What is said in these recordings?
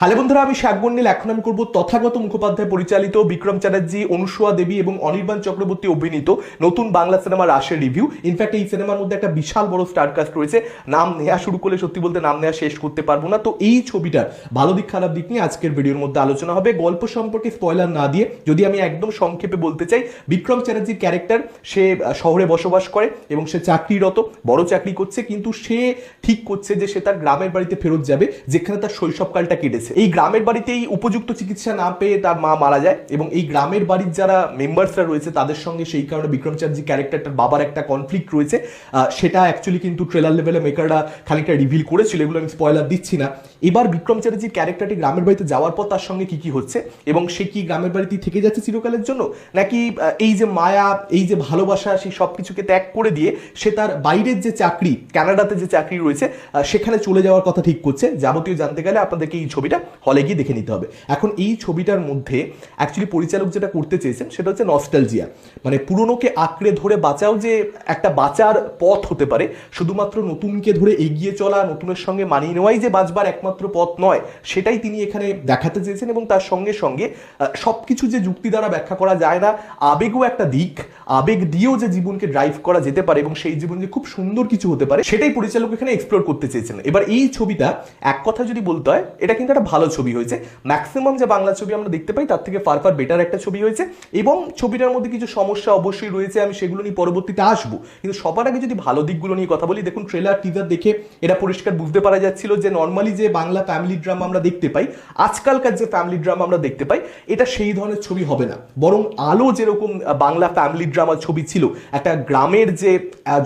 Hello বন্ধুরা, আমি শাকবন্ডিল এখন আমি করব তথাগত মুখোপাধ্যায় পরিচালিত বিক্রম চ্যাটার্জি অনুসুয়া দেবী এবং অনির্বাণ চক্রবর্তী অভিনীত নতুন বাংলা সিনেমা রাশের রিভিউ। ইনফ্যাক্ট এই সিনেমার মধ্যে একটা বিশাল বড় স্টারকাস্ট রয়েছে। নাম নেওয়া শুরু করলে সত্যি বলতে নাম নেওয়া শেষ করতে পারব না। তো এই ছবিটার ভালো দিক খারাপ দিক নিয়ে আজকের ভিডিওর মধ্যে আলোচনা হবে। গল্প সম্পর্কে স্পয়লার না দিয়ে যদি আমি একদম সংক্ষেপে বলতে চাই, বিক্রম চ্যাটার্জির ক্যারেক্টার সে শহরে বসবাস করে এবং সে চাকরিরত, বড় চাকরি করছে, কিন্তু সে ঠিক করছে যে সে তার গ্রামের বাড়িতে ফেরত যাবে, যেখানে তার শৈশবকালটা কেটেছে। এই গ্রামের বাড়িতেই উপযুক্ত চিকিৎসা না পেয়ে তার মা মারা যায় এবং এই গ্রামের বাড়ির যারা মেম্বার্সরা রয়েছে, তাদের সঙ্গে সেই কারণে বিক্রম চ্যাটার্জি ক্যারেক্টারটার বাবার একটা কনফ্লিক্ট রয়েছে। সেটা অ্যাকচুয়ালি কিন্তু ট্রেলার লেভেলে মেকাররা খানিকটা রিভিল করেছিল, এগুলো আমি স্পয়লার দিচ্ছি না। এবার বিক্রম চ্যাটার্জির ক্যারেক্টারটি গ্রামের বাড়িতে যাওয়ার পর তার সঙ্গে কি কি হচ্ছে এবং সে কি গ্রামের বাড়িতে থেকে যাচ্ছে চিরকালের জন্য? নাকি এই যে মায়া, এই যে ভালোবাসা, সেই সব কিছুকে ত্যাগ করে দিয়ে সে তার বাইরের যে চাকরি কানাডাতে যে চাকরি রয়েছে সেখানে চলে যাওয়ার কথা ঠিক করছে। যাবতীয় জানতে গেলে আপনাদেরকে এই ছবিটা হলে গিয়ে দেখে নিতে হবে। এখন এই ছবিটার মধ্যে অ্যাকচুয়ালি পরিচালক যেটা করতে চেয়েছেন সেটা হচ্ছে নস্টালজিয়া মানে পুরনোকে আঁকড়ে ধরে বাঁচাও যে একটা বাঁচার পথ হতে পারে, শুধুমাত্র নতুনকে ধরে এগিয়ে চলা, নতুনের সঙ্গে মানিয়ে নেওয়াই যে বাঁচবার একমাত্র পথ নয়, সেটাই তিনি এখানে দেখাতে চেয়েছেন এবং তার সঙ্গে সঙ্গে সব কিছু যে যুক্তি দ্বারা ব্যাখ্যা করা যায় না, আবেগও একটা দিক, আবেগ দিয়েও যে জীবনকে ড্রাইভ করা যেতে পারে এবং সেই জীবন যে খুব সুন্দর কিছু হতে পারে, সেটাই পরিচালক এখানে এক্সপ্লোর করতে চেয়েছেন। এবার এই ছবিটা এক কথা যদি বলতে হয়, এটা কিন্তু একটা ভালো ছবি হয়েছে। ম্যাক্সিমাম যে বাংলা ছবি আমরা দেখতে পাই, তার থেকে ফার ফার বেটার একটা ছবি হয়েছে। এবং ছবিটার মধ্যে কিছু সমস্যা অবশ্যই রয়েছে, আমি সেগুলো নিয়ে পরবর্তীতে আসব। কিন্তু সবার আগে যদি ভালো দিকগুলো নিয়ে কথা বলি, দেখুন ট্রেলার টিজার দেখে এটা পরিষ্কার বুঝতে পারা যাচ্ছিল যে নর্মালি যে বাংলা ফ্যামিলি ড্রামা আমরা দেখতে পাই, আজকালকার যে ফ্যামিলি ড্রামা আমরা দেখতে পাই, এটা সেই ধরনের ছবি হবে না। বরং আলো যেরকম বাংলা ফ্যামিলি ড্রামা ছবি ছিল, একটা গ্রামের যে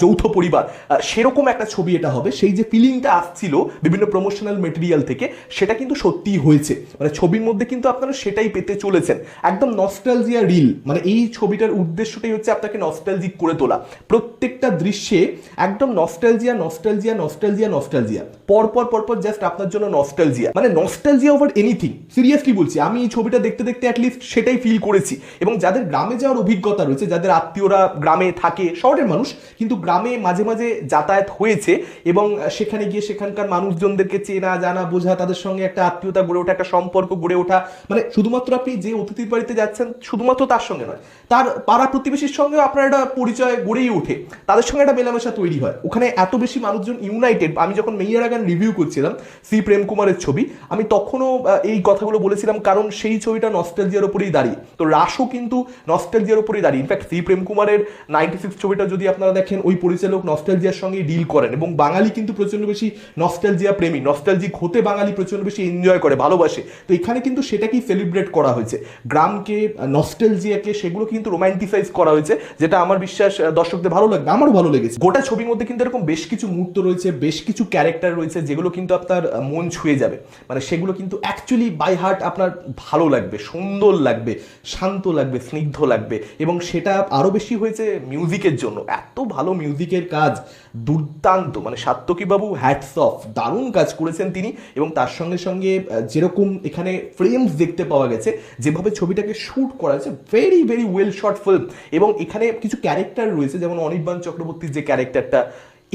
যৌথ পরিবার সেরকম একটা ছবি এটা হবে। সেই যে ফিলিংটা আসছিল বিভিন্ন প্রমোশনাল মেটেরিয়াল থেকে, সেটা কিন্তু সত্যিই হয়েছে। মানে ছবির মধ্যে কিন্তু আপনারা সেটাই পেতে চলেছেন। একদম নস্টালজিয়া রিল মানে এই ছবিটার উদ্দেশ্যটাই হচ্ছে আপনাকে নস্টালজিক করে তোলা। প্রত্যেকটা দৃশ্যে একদম নস্টালজিয়া নস্টালজিয়া নস্টালজিয়া নস্টালজিয়া পরপর পরপর জাস্ট আপনার জন্য নস্টালজিয়া মানে নস্টালজিয়া ওভার এনিথিং সিরিয়াসলি বলছি, আমি এই ছবিটা দেখতে দেখতে অ্যাটলিস্ট সেটাই ফিল করেছি। এবং যাদের গ্রামে যাওয়ার অভিজ্ঞতা রয়েছে, যাদের আত্মীয়রা গ্রামে থাকে, শহরের মানুষ, কিন্তু গ্রামে মাঝে মাঝে যাতায়াত হয়েছে এবং সেখানে গিয়ে সেখানকার মানুষজনদেরকে চেনা, জানা, বোঝা, তাদের সঙ্গে একটা আত্মীয়তা গড়ে ওঠা, একটা সম্পর্ক গড়ে ওঠা মানে শুধুমাত্র আপনি যে অতিথির বাড়িতে যাচ্ছেন, শুধুমাত্র তার সঙ্গে নয়, তার পাড়া প্রতিবেশীর সঙ্গেও আপনার একটা পরিচয় গড়েই ওঠে। তাদের সঙ্গে একটা মেলামেশা তৈরি হয়। ওখানে এত বেশি মানুষজন ইউনাইটেড আমি যখন মেয়ার আগান রিভিউ করছিলাম সি প্রেম কুমারের ছবি। আমি তখনও এই কথাগুলো বলেছিলাম কারণ সেই ছবিটা নস্টেলজিয়ার ওপরেই দাঁড়িয়ে। তো রাসও কিন্তু নস্টালজিয়ার ওপরেই দাঁড়িয়ে। ইনফ্যাক্ট সি প্রেম কুমারের নাইনটি সিক্স ছবিটা যদি আপনারা দেখেন, ওই পরিচালক নস্টালজিয়ার সঙ্গে ডিল করেন এবং বাঙালি কিন্তু প্রচণ্ড বেশি নস্টেলজিয়া প্রেমী। নস্টালজিক হতে বাঙালি প্রচণ্ড বেশি এনজয় করে, ভালোবাসে। তো এখানে কিন্তু সেটাকেই সেলিব্রেট করা হয়েছে। গ্রামকে নস্টালজিয়াকে সেগুলো কিন্তু রোমান্টিসাইজ করা হয়েছে, যেটা আমার বিশ্বাস দর্শকদের ভালো লাগবে, আমারও ভালো লেগেছে। গোটা ছবির মধ্যে কিন্তু এরকম বেশ কিছু মুহূর্ত রয়েছে, বেশ কিছু ক্যারেক্টার রয়েছে যেগুলো কিন্তু আপনার মন ছুঁয়ে যাবে। মানে সেগুলো কিন্তু অ্যাকচুয়ালি বাই হার্ট আপনার ভালো লাগবে, সুন্দর লাগবে, শান্ত লাগবে, স্নিগ্ধ লাগবে। এবং সেটা আরও বেশি হয়েছে মিউজিকের জন্য। এত ভালো মিউজিকের কাজ, দুর্দান্ত। মানে সাত্তকী বাবু হ্যাটস অফ দারুণ কাজ করেছেন তিনি। এবং তার সঙ্গে সঙ্গে যেরকম এখানে ফ্রেমস দেখতে পাওয়া গেছে, যেভাবে ছবিটাকে শ্যুট করা হয়েছে very very well short film এবং এখানে কিছু ক্যারেক্টার রয়েছে, যেমন অনির্বাণ চক্রবর্তীর যে ক্যারেক্টারটা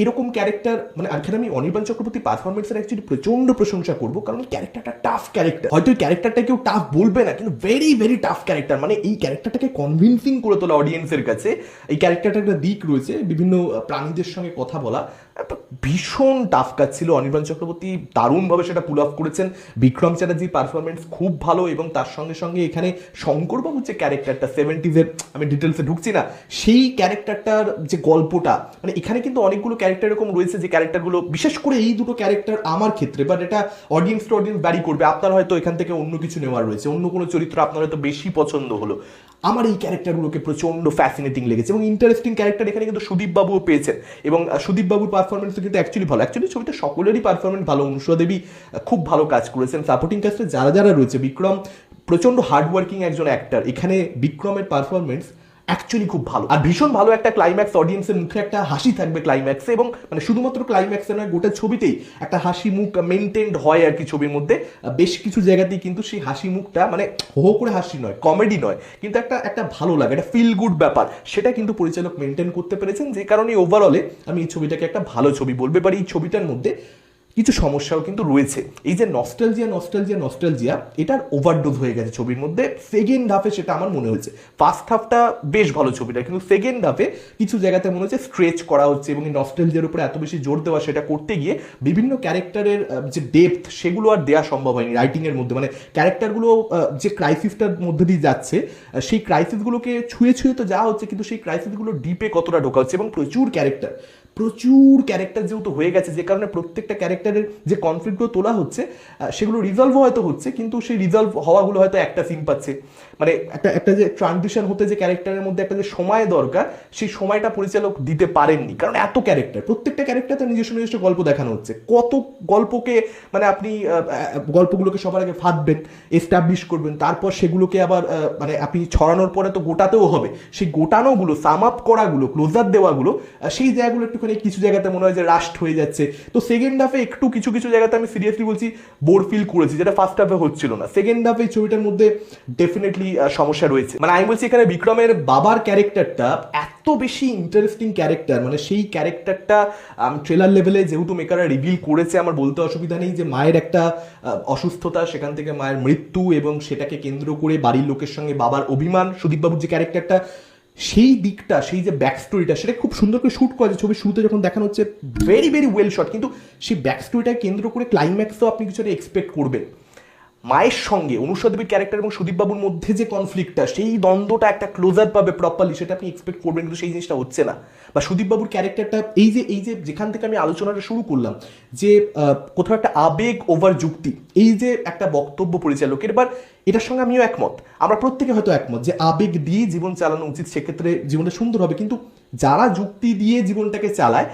এরকম ক্যারেক্টার মানে এখানে আমি অনির্বাণ চক্রবর্তী পারফরমেন্সের অ্যাকচুয়ালি প্রচণ্ড প্রশংসা করব, কারণ ক্যারেক্টারটা টাফ ক্যারেক্টার হয়তো ক্যারেক্টারটা কেউ টাফ বলবে না, কিন্তু ভেরি ভেরি টাফ ক্যারেক্টার মানে এই ক্যারেক্টারটাকে কনভিনসিং করে তোলা অডিয়েন্সের কাছে, এই ক্যারেক্টারটার একটা দিক রয়েছে, বিভিন্ন প্রাণীদের সঙ্গে কথা বলা। ভীষণ টাফ কাজ ছিল অনির্বাণ চক্রবর্তী, দারুণভাবে সেটা পুল অফ করেছেন। বিক্রম চ্যাটার্জির পারফরমেন্স খুব ভালো এবং তার সঙ্গে সঙ্গে এখানে শঙ্করবাবুর যে ক্যারেক্টারটা সেভেন্টিজের আমি ডিটেলসে ঢুকছি না, সেই ক্যারেক্টারটার যে গল্পটা মানে এখানে কিন্তু অনেকগুলো এরকম রয়েছে যে ক্যারেক্টারগুলো বিশেষ করে এই দুটো ক্যারেক্টার আমার ক্ষেত্রে বাট এটা অডিয়েন্স টু অডিয়েন্স ব্যারি করবে। আপনার হয়তো এখান থেকে অন্য কিছু নেওয়ার রয়েছে, অন্য কোনো চরিত্র আপনার হয়তো বেশি পছন্দ হলো। আমার এই ক্যারেক্টারগুলোকে প্রচণ্ড ফ্যাসিনেটিং লেগেছে এবং ইন্টারেস্টিং ক্যারেক্টার এখানে কিন্তু সুদীপ বাবুও পেয়েছেন। এবং সুদীপবাবুর সুদীপ বাবুর পারফরমেন্সও কিন্তু অ্যাকচুয়ালি ভালো। অ্যাকচুয়ালি ছবিটা সকলেরই পারফরমেন্স ভালো। অনুষা দেবী খুব ভালো কাজ করেছেন। সাপোর্টিং কাস্টে যারা যারা রয়েছে, বিক্রম প্রচণ্ড হার্ডওয়ার্কিং একজন অ্যাক্টার এখানে বিক্রমের পারফরমেন্স অ্যাকচুয়ালি খুব ভালো। আর ভীষণ ভালো একটা ক্লাইম্যাক্স অডিয়েন্সের মুখে একটা হাসি থাকবে ক্লাইম্যাক্সে এবং মানে শুধুমাত্র ক্লাইম্যাক্সে নয়, গোটা ছবিতেই একটা হাসি মুখ মেনটেন্ড হয় আর কি ছবির মধ্যে। বেশ কিছু জায়গাতেই কিন্তু সেই হাসি মুখটা মানে হো করে হাসি নয় কমেডি নয়, কিন্তু একটা একটা ভালো লাগে, একটা ফিল গুড ব্যাপার। সেটা কিন্তু পরিচালক মেনটেন করতে পেরেছেন, যে কারণে ওভারঅলে আমি এই ছবিটাকে একটা ভালো ছবি বলবে। পারি এই ছবিটার মধ্যে কিছু সমস্যাও কিন্তু রয়েছে। এই যে নস্টালজিয়া নস্টালজিয়া নস্টালজিয়া এটার ওভারডোজ হয়ে গেছে ছবির মধ্যে। সেকেন্ড হাফে সেটা আমার মনে হয়েছে। ফার্স্ট হাফটা বেশ ভালো ছবিটা, কিন্তু সেকেন্ড হাফে কিছু জায়গাতে মনে হচ্ছে স্ট্রেচ করা হচ্ছে এবং এই নস্টালজিয়ার উপরে এত বেশি জোর দেওয়া সেটা করতে গিয়ে বিভিন্ন ক্যারেক্টারের যে ডেপথ সেগুলো আর দেওয়া সম্ভব হয়নি রাইটিংয়ের মধ্যে। মানে ক্যারেক্টারগুলো যে ক্রাইসিসটার মধ্যে দিয়ে যাচ্ছে সেই ক্রাইসিসগুলোকে ছুঁয়ে ছুঁয়ে তো যাওয়া হচ্ছে, কিন্তু সেই ক্রাইসিসগুলো ডিপে কতটা ঢোকা হচ্ছে এবং প্রচুর ক্যারেক্টার প্রচুর ক্যারেক্টার যেহেতু হয়ে গেছে, যে কারণে প্রত্যেকটা ক্যারেক্টারের যে কনফ্লিক্টগুলো তোলা হচ্ছে সেগুলো রিজলভ হয়তো হচ্ছে, কিন্তু সেই রিজলভ হওয়াগুলো হয়তো একটা সিন পাচ্ছে। মানে একটা একটা যে ট্রানজিশন হতে যে ক্যারেক্টারের মধ্যে একটা যে সময় দরকার, সেই সময়টা পরিচালক দিতে পারেননি। কারণ এত ক্যারেক্টার প্রত্যেকটা ক্যারেক্টার তার নিজস্ব নিজস্ব গল্প দেখানো হচ্ছে। কত গল্পকে মানে আপনি গল্পগুলোকে সবার আগে ফাঁদবেন এস্টাবলিশ করবেন, তারপর সেগুলোকে আবার মানে আপনি ছড়ানোর পরে তো গোটাতেও হবে। সেই গোটানোগুলো সাম আপ করাগুলো ক্লোজার দেওয়াগুলো সেই জায়গাগুলো একটুখানি কিছু জায়গাতে মনে হয় যে রাস্ট হয়ে যাচ্ছে। তো সেকেন্ড হাফে একটু কিছু কিছু জায়গাতে আমি সিরিয়াসলি বলছি বোর ফিল করেছি, যেটা ফার্স্ট হাফে হচ্ছিল না। সেকেন্ড হাফে এই ছবিটার মধ্যে ডেফিনেটলি সমস্যা রয়েছে। মানে আমি বলছি এখানে বিক্রমের বাবার ক্যারেক্টারটা এত বেশি ইন্টারেস্টিং ক্যারেক্টার মানে সেই ক্যারেক্টারটা ট্রেলার লেভেলে যেহেতু মেকাররা রিভিল করেছে, আমার বলতে অসুবিধা নেই যে মায়ের একটা অসুস্থতা, সেখান থেকে মায়ের মৃত্যু এবং সেটাকে কেন্দ্র করে বাড়ির লোকের সঙ্গে বাবার অভিমান। সুদীপবাবুর যে ক্যারেক্টারটা সেই দিকটা, সেই যে ব্যাক স্টোরিটা সেটা খুব সুন্দর করে শ্যুট করা যায়। ছবির শুরুতে যখন দেখানো হচ্ছে ভেরি ভেরি ওয়েল শট কিন্তু সেই ব্যাক স্টোরিটা কেন্দ্র করে ক্লাইম্যাক্সও আপনি কিছুটা এক্সপেক্ট করবেন। মায়ের সঙ্গে, অনুষা দেবীর ক্যারেক্টার এবং সুদীপবাবুর মধ্যে যে কনফ্লিক্টটা সেই দ্বন্দ্বটা একটা ক্লোজার পাবে প্রপারলি সেটা আপনি এক্সপেক্ট করবেন, কিন্তু সেই জিনিসটা হচ্ছে না। বা সুদীপবাবুর ক্যারেক্টারটা এই যে এই যে যেখান থেকে আমি আলোচনাটা শুরু করলাম, যে কোথাও একটা আবেগ ওভার যুক্তি, এই যে একটা বক্তব্য পরিচালকের, এবার এটার সঙ্গে আমিও একমত। আমরা প্রত্যেকে হয়তো একমত যে আবেগ দিয়ে জীবন চালানো উচিত, সেক্ষেত্রে জীবনটা সুন্দর হবে, কিন্তু যারা যুক্তি দিয়ে জীবনটাকে চালায়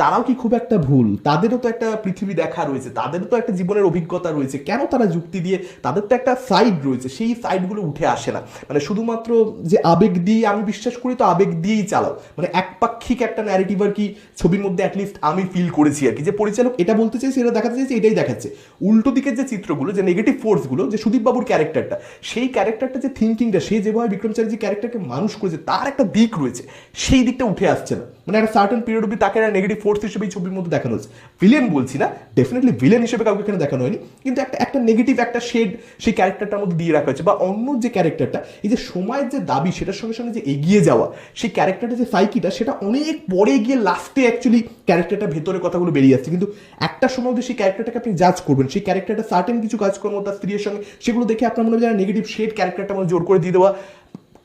তারাও কি খুব একটা ভুল? তাদেরও তো একটা পৃথিবী দেখা রয়েছে, তাদেরও তো একটা জীবনের অভিজ্ঞতা রয়েছে। কেন তারা যুক্তি দিয়ে তাদের তো একটা সাইড রয়েছে, সেই সাইডগুলো উঠে আসে না? মানে শুধুমাত্র যে আবেগ দিয়ে আমি বিশ্বাস করি তো আবেগ দিয়েই চালাও। মানে একপাক্ষিক একটা ন্যারেটিভ আর কি ছবির মধ্যে অ্যাটলিস্ট আমি ফিল করেছি আর কি। যে পরিচালক এটা বলতে চাইছে, এটা দেখাতে চাইছে, এটাই দেখাচ্ছে। উল্টো দিকের যে চিত্রগুলো, যে নেগেটিভ ফোর্সগুলো যে সুদীপবাবুর ক্যারেক্টারটা সেই ক্যারেক্টারটা যে থিঙ্কিংটা সে যেভাবে বিক্রম চ্যাটার্জি ক্যারেক্টারকে মানুষ করেছে, তার একটা দিক রয়েছে, সেই দিকটা উঠে আসছে না। মানে একটা সার্টেন পিরিয়ড অব্দি তাকে একটা নেগেটিভ ফোর্স হিসেবে এই ছবির মধ্যে দেখানো হয়েছে। ভিলেন বলছি না ডেফিনেটলি ভিলেন হিসেবে কাউকে এখানে দেখানো হয়নি। কিন্তু একটা একটা নেগেটিভ একটা শেড সেই ক্যারেক্টারটার মধ্যে দিয়ে রাখা হয়েছে। বা অন্য যে ক্যারেক্টারটা এই যে সময়ের যে দাবি, সেটার সঙ্গে সঙ্গে যে এগিয়ে যাওয়া, সেই ক্যারেক্টারটা যে সাইকিটা সেটা অনেক পরে গিয়ে লাস্টে অ্যাকচুয়ালি ক্যারেক্টারটা ভেতরে কথাগুলো বেরিয়ে আসছে। কিন্তু একটা সময় সেই ক্যারেক্টারটাকে আপনি জাজ করবেন, সেই ক্যারেক্টারটা সার্টেন কিছু কাজকর্ম, তার স্ত্রীর সঙ্গে, সেগুলো দেখে আপনার মনে হয় নেগেটিভ শেড ক্যারেক্টারটা মধ্যে জোর করে দিয়ে দেওয়া।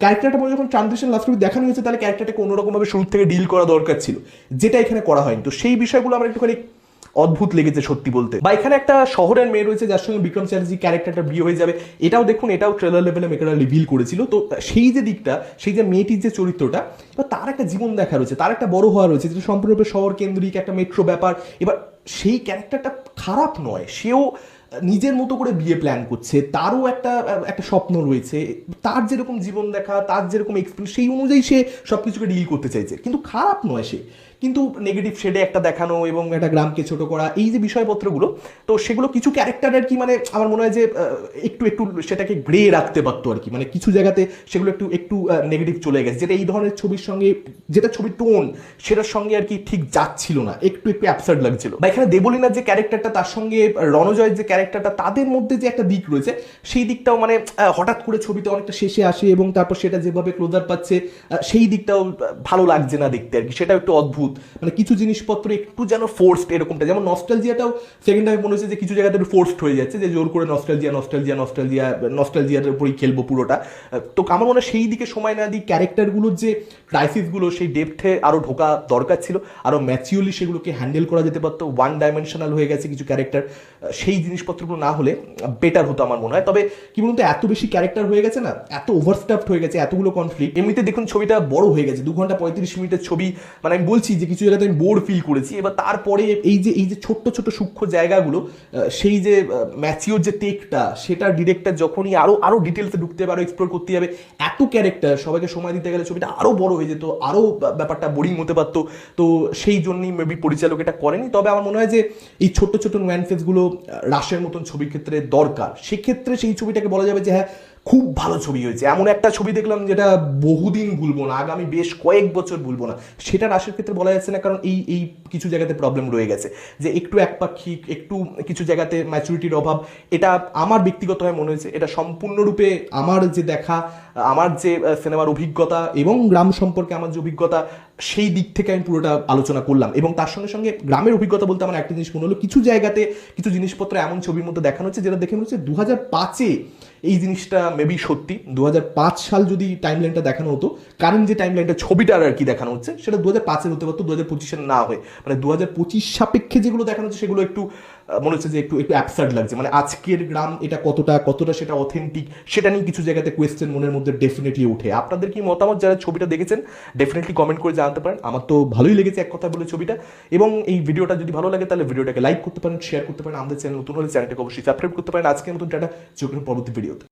ক্যারেক্টারটা মনে যখন ট্রানজিশন লাস্ট দেখানো হয়েছে, তাহলে ক্যারেক্টারটাকে অন্যরকমভাবে শুরু থেকে ডিল করা দরকার ছিল। যেটা এখানে করা হয়নি। তো সেই বিষয়গুলো আমার একটুখানি অদ্ভুত লেগেছে সত্যি বলতে। বা এখানে একটা শহরের মেয়ে রয়েছে, যার সঙ্গে বিক্রম চ্যাটার্জি ক্যারেক্টারটা বিয়ে হয়ে যাবে। এটাও দেখুন, এটাও ট্রেলার লেভেলে মেকাররা রিভিল করেছিল। তো সেই যে দিকটা, সেই যে মেয়েটির যে চরিত্রটা, এবার তার একটা জীবন দেখা রয়েছে। তার একটা বড় হওয়া রয়েছে, যেটা সম্পূর্ণরূপে শহর কেন্দ্রিক একটা মেট্রো ব্যাপার। এবার সেই ক্যারেক্টারটা খারাপ নয়। সেও নিজের মতো করে বিয়ে প্ল্যান করছে, তারও একটা একটা স্বপ্ন রয়েছে। তার যেরকম জীবন দেখা, তার যেরকম এক্সপিরিয়েন্স সেই অনুযায়ী সে সব কিছুকে ডিল করতে চাইছে। কিন্তু খারাপ নয় সে। কিন্তু নেগেটিভ শেডে একটা দেখানো এবং একটা গ্রামকে ছোট করা, এই যে বিষয়পত্রগুলো, তো সেগুলো কিছু ক্যারেক্টার আর কি মানে আমার মনে হয় যে একটু একটু সেটাকে গ্রে রাখতে পারতো আর কি। মানে কিছু জায়গাতে সেগুলো একটু একটু নেগেটিভ চলে গেছে। যেটা এই ধরনের ছবির সঙ্গে, যেটা ছবির টোন সেটার সঙ্গে আর কি ঠিক যাচ্ছিল না। একটু একটু অ্যাপসার্ড লাগছিল। বা এখানে দেবলীনার যে ক্যারেক্টারটা, তার সঙ্গে রণজয়ের যে ক্যারেক্টারটা, তাদের মধ্যে যে একটা দিক রয়েছে, সেই দিকটাও মানে হঠাৎ করে ছবিতে অনেকটা শেষে আসে এবং তারপর সেটা যেভাবে ক্লোজার পাচ্ছে সেই দিকটাও ভালো লাগছে না দেখতে আর কি। সেটাও একটু অদ্ভুত। মানে কিছু জিনিসপত্র একটু যেন ফোর্সড এরকমটা, যেমন নস্টালজিয়াটাও সেকেন্ড টাইম মনে হচ্ছে যে কিছু জায়গাতে একটু ফোর্সড হয়ে যাচ্ছে, যে জোর করে নস্টালজিয়া নস্টালজিয়া নস্টালজিয়া নস্টালজিয়ার উপরেই খেলব পুরোটা। তো আমার মনে হয় সেই দিকে সময় না দিই ক্যারেক্টারগুলোর যে ক্রাইসিসগুলো সেই ডেপথে আরও ঢোকা দরকার ছিল। আরও ম্যাচিউরলি সেগুলোকে হ্যান্ডেল করা যেতে পারতো। ওয়ান ডাইমেনশনাল হয়ে গেছে কিছু ক্যারেক্টার সেই জিনিসপত্রগুলো না হলে বেটার হতো আমার মনে হয়। তবে কি বলুন তো, এত বেশি ক্যারেক্টার হয়ে গেছে না? এত ওভারস্টাফড হয়ে গেছে, এতগুলো কনফ্লিক্ট এমনিতে দেখুন ছবিটা বড় হয়ে গেছে, দু ঘণ্টা পঁয়ত্রিশ মিনিটের ছবি। মানে আমি বলছি যে কিছু জায়গাতে আমি বোর ফিল করেছি। এবার তারপরে এই যে এই যে ছোট্ট ছোট্ট সূক্ষ্ম জায়গাগুলো সেই যে ম্যাচিওর যে টেকটা সেটা ডিরেক্টর যখনই আরও আরও ডিটেলসে ঢুকতে হবে আরও এক্সপ্লোর করতে যাবে, এত ক্যারেক্টার সবাইকে সময় দিতে গেলে ছবিটা আরও বড় হয়ে যেত, আরও ব্যা- ব্যাপারটা বোরিং হতে পারতো। তো সেই জন্যই মেবি পরিচালক এটা করেনি। তবে আমার মনে হয় যে এই ছোট্ট ছোট্ট নুয়ান্সেসগুলো রাশের মতন ছবির ক্ষেত্রে দরকার। সেক্ষেত্রে সেই ছবিটাকে বলা যাবে যে হ্যাঁ খুব ভালো ছবি হয়েছে। এমন একটা ছবি দেখলাম যেটা বহুদিন ভুলবো না, আগামী বেশ কয়েক বছর ভুলবো না। সেটা রাশের ক্ষেত্রে বলা যাচ্ছে না, কারণ এই এই কিছু জায়গাতে প্রবলেম রয়ে গেছে। যে একটু একপাক্ষিক, একটু কিছু জায়গাতে ম্যাচুরিটির অভাব, এটা আমার ব্যক্তিগতভাবে মনে হয়েছে, এটা সম্পূর্ণরূপে আমার যে দেখা, আমার যে সিনেমার অভিজ্ঞতা এবং গ্রাম সম্পর্কে আমার যে অভিজ্ঞতা, সেই দিক থেকে আমি পুরোটা আলোচনা করলাম। এবং তার সঙ্গে সঙ্গে গ্রামের অভিজ্ঞতা বলতে আমার একটা জিনিস মনে হলো, কিছু জায়গাতে কিছু জিনিসপত্র এমন ছবির মধ্যে দেখানো হচ্ছে, যেটা দেখে মনে হচ্ছে দু হাজার পাঁচে এই জিনিসটা মেবি সত্যি। দু হাজার পাঁচ সাল যদি টাইম লাইনটা দেখানো হতো কারেন্ট যে টাইম লাইনটা ছবিটার আর কি দেখানো হচ্ছে, সেটা দু হাজার পাঁচের হতে পারতো দু হাজার পঁচিশের না হয়ে। মানে দু হাজার পঁচিশ সাপেক্ষে যেগুলো দেখানো হচ্ছে, সেগুলো একটু মনে হচ্ছে যে একটু একটু অ্যাবসার্ড লাগছে। মানে আজকের গ্রাম এটা কতটা কতটা সেটা অথেন্টিক সেটা নিয়ে কিছু জায়গাতে কোয়েশ্চেন মনের মধ্যে ডেফিনেটলি উঠে আপনাদের কি মতামত? যারা ছবিটা দেখেছেন ডেফিনেটলি কমেন্ট করে জানাতে পারেন। আমার তো ভালোই লেগেছে এক কথা বলে ছবিটা। এবং এই ভিডিওটা যদি ভালো লাগে, তাহলে ভিডিওটাকে লাইক করতে পারেন শেয়ার করতে পারেন। আমাদের চ্যানেল নতুন হলে চ্যানেলটাকে অবশ্যই সাবস্ক্রাইব করতে পারেন। আজকের মতন টাটা চোখের পরবর্তী ভিডিওতে